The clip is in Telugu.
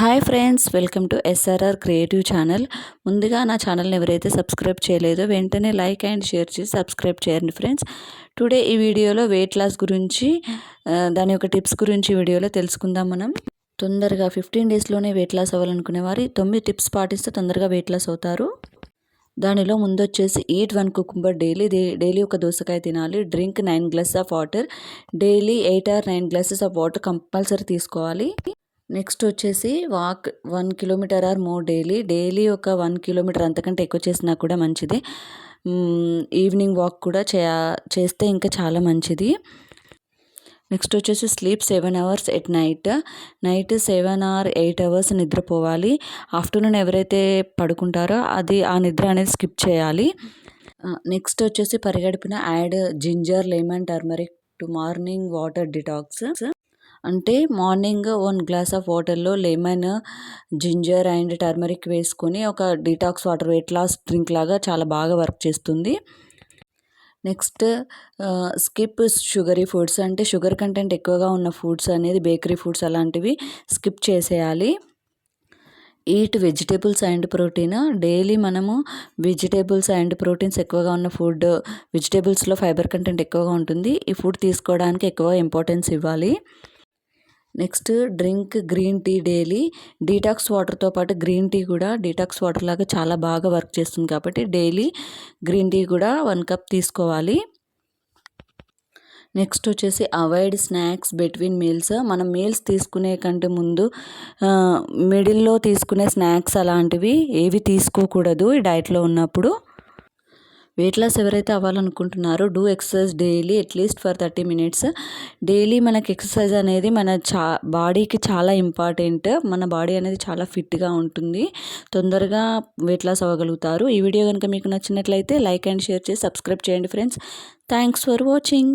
Hi friends welcome to SRR creative channel. ముందుగా నా ఛానల్ని ఎవరైతే సబ్స్క్రైబ్ చేయలేదో వెంటనే లైక్ అండ్ షేర్ చేసి సబ్స్క్రైబ్ చేయండి ఫ్రెండ్స్. టుడే ఈ వీడియోలో వెయిట్ లాస్ గురించి దాని యొక్క టిప్స్ గురించి వీడియోలో తెలుసుకుందాం మనం. తొందరగా ఫిఫ్టీన్ డేస్లోనే వెయిట్ లాస్ అవ్వాలనుకునే వారి తొమ్మిది టిప్స్ పాటిస్తే తొందరగా వెయిట్ లాస్ అవుతారు. దానిలో ముందు వచ్చేసి eat one cucumber daily daily ఒక దోసకాయ తినాలి. Drink nine glass of water. Daily eight or nine glasses of water compulsory తీసుకోవాలి. నెక్స్ట్ వచ్చేసి walk one kilometre or more daily. Daily ఒక వన్ కిలోమీటర్ అంతకంటే ఎక్కువ చేసినా కూడా మంచిది. ఈవినింగ్ వాక్ కూడా చే చేస్తే ఇంకా చాలా మంచిది. నెక్స్ట్ వచ్చేసి sleep seven hours at night. Night seven or eight hours నిద్రపోవాలి. ఆఫ్టర్నూన్ ఎవరైతే పడుకుంటారో అది ఆ నిద్ర అనేది స్కిప్ చేయాలి. నెక్స్ట్ వచ్చేసి పరిగడిపిన add ginger lemon turmeric to morning water detox. అంటే మార్నింగ్ వన్ గ్లాస్ ఆఫ్ వాటర్లో లెమన్ జింజర్ అండ్ టర్మరిక్ వేసుకొని ఒక detox water weight loss drink లాగా చాలా బాగా వర్క్ చేస్తుంది. నెక్స్ట్ స్కిప్ షుగరీ ఫుడ్స్ అంటే షుగర్ కంటెంట్ ఎక్కువగా ఉన్న ఫుడ్స్ అనేది బేకరీ ఫుడ్స్ అలాంటివి స్కిప్ చేసేయాలి. Eat vegetables and protein. Daily మనము వెజిటేబుల్స్ అండ్ ప్రోటీన్స్ ఎక్కువగా ఉన్న ఫుడ్ వెజిటేబుల్స్లో ఫైబర్ కంటెంట్ ఎక్కువగా ఉంటుంది. ఈ ఫుడ్ తీసుకోవడానికి ఎక్కువ ఇంపార్టెన్స్ ఇవ్వాలి. Next drink green tea daily. Detox వాటర్తో పాటు గ్రీన్ టీ కూడా డీటాక్స్ వాటర్ లాగా చాలా బాగా వర్క్ చేస్తుంది కాబట్టి డైలీ గ్రీన్ టీ కూడా వన్ కప్ తీసుకోవాలి. నెక్స్ట్ వచ్చేసి అవాయిడ్ స్నాక్స్ బిట్వీన్ మీల్స్. మనం మీల్స్ తీసుకునే కంటే ముందు మిడిల్లో తీసుకునే స్నాక్స్ అలాంటివి ఏవి తీసుకోకూడదు ఈ డైట్లో ఉన్నప్పుడు. వెయిట్ లాస్ ఎవరైతే అవ్వాలనుకుంటున్నారో do exercise daily at least for thirty minutes daily మనకి ఎక్సర్సైజ్ అనేది మన చా బాడీకి చాలా ఇంపార్టెంట్ మన బాడీ అనేది చాలా ఫిట్గా ఉంటుంది. తొందరగా వెయిట్ లాస్ అవ్వగలుగుతారు. ఈ వీడియో కనుక మీకు నచ్చినట్లయితే లైక్ అండ్ షేర్ చేసి సబ్స్క్రైబ్ చేయండి ఫ్రెండ్స్ థ్యాంక్స్ ఫర్ వాచింగ్